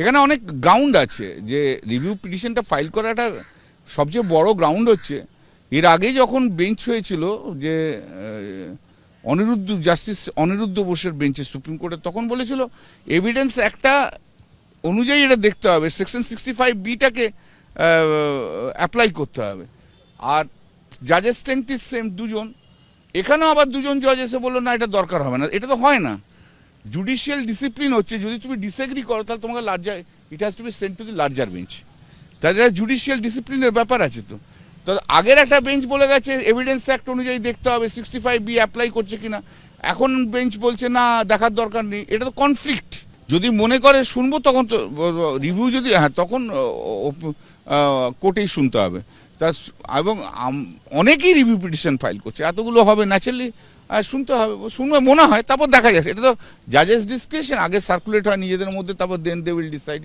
এখানে অনেক গ্রাউন্ড আছে যে রিভিউ পিটিশনটা ফাইল করাটা সবচেয়ে বড় গ্রাউন্ড হচ্ছে। এর আগে যখন বেঞ্চ হয়েছিল যে অনিরুদ্ধ জাস্টিস অনিরুদ্ধ বোসের বেঞ্চে সুপ্রিম কোর্টে, তখন বলেছিল এভিডেন্স একটা অনুযায়ী এটা দেখতে হবে সেকশন সিক্সটি ফাইভ বিটাকে অ্যাপ্লাই করতে হবে। আর জাজের স্ট্রেংথ ইজ সেম দুজন। এখানেও আবার দুজন জজ এসে বলল, না, এটা দরকার হবে না। এটা তো হয় না। জুডিশিয়াল ডিসিপ্লিন হচ্ছে, যদি তুমি ডিসএগ্রি করো, তাহলে তোমাকে larger it has to be sent to the larger bench তাদের জুডিশিয়াল ডিসিপ্লিনের ব্যাপার আছে তো। তো আগের একটা বেঞ্চ বলে গেছে এভিডেন্স অ্যাক্ট অনুযায়ী দেখতে হবে সিক্সটি ফাইভ বি অ্যাপ্লাই করছে কিনা। এখন বেঞ্চ বলছে, না, দেখার দরকার নেই। এটা তো কনফ্লিক্ট যদি মনে করে, শুনব, তখন তো রিভিউ যদি হ্যাঁ তখন কোর্টেই শুনতে হবে। তা এবং অনেকেই রিভিউ পিটিশন ফাইল করছে। এতগুলো হবে ন্যাচারালি শুনতে হবে। শুনবে, মনে হয়, তারপর দেখা যাচ্ছে এটা তো জাজেস ডিসক্রিপশন আগে সার্কুলেট হয়, নিজেদের মধ্যে, তারপর দেন দে উইল ডিসাইড